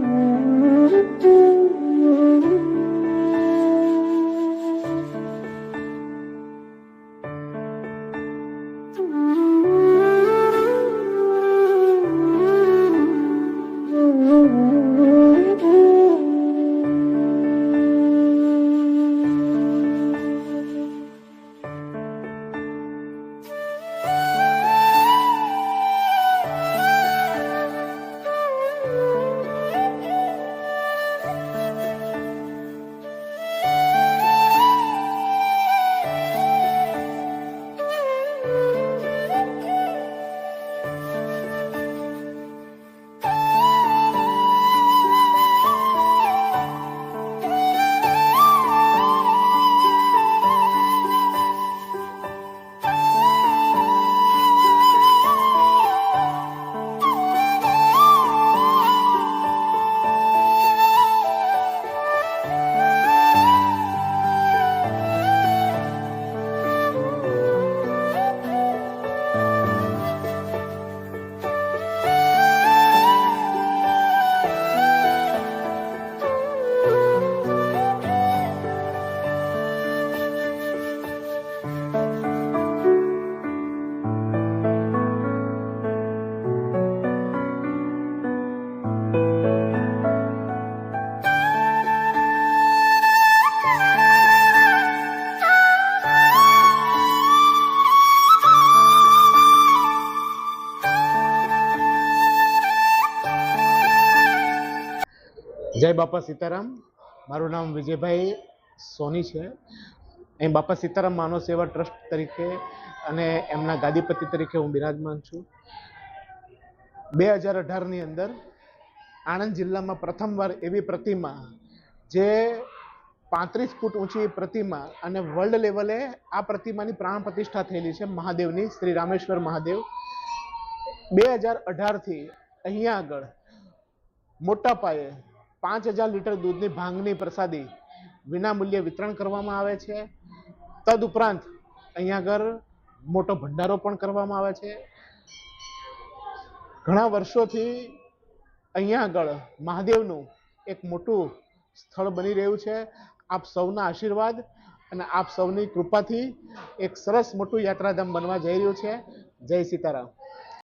我。જય બાપા સીતારામ. મારું નામ વિજયભાઈ સોની છે. અહીં બાપા સીતારામ માનવ સેવા ટ્રસ્ટ તરીકે અને એમના ગાદીપતિ તરીકે હું બિરાજમાન છું. બે હજાર અઢારની અંદર આણંદ જિલ્લામાં પ્રથમવાર એવી પ્રતિમા જે પાંત્રીસ ફૂટ ઊંચી પ્રતિમા અને વર્લ્ડ લેવલે આ પ્રતિમાની પ્રાણ પ્રતિષ્ઠા થયેલી છે મહાદેવની, શ્રી રામેશ્વર મહાદેવ. બે હજાર અઢારથી અહીંયા આગળ મોટા પાયે પાંચ હજાર લીટર દૂધની ભાંગની પ્રસાદી વિનામૂલ્યે વિતરણ કરવામાં આવે છે. તદ ઉપરાંત અહીંયા આગળ મોટો ભંડારો પણ કરવામાં આવે છે. ઘણા વર્ષોથી અહીંયા આગળ મહાદેવનું એક મોટું સ્થળ બની રહ્યું છે. આપ સૌના આશીર્વાદ અને આપ સૌની કૃપાથી એક સરસ મોટું યાત્રાધામ બનવા જઈ રહ્યું છે. જય સીતારામ.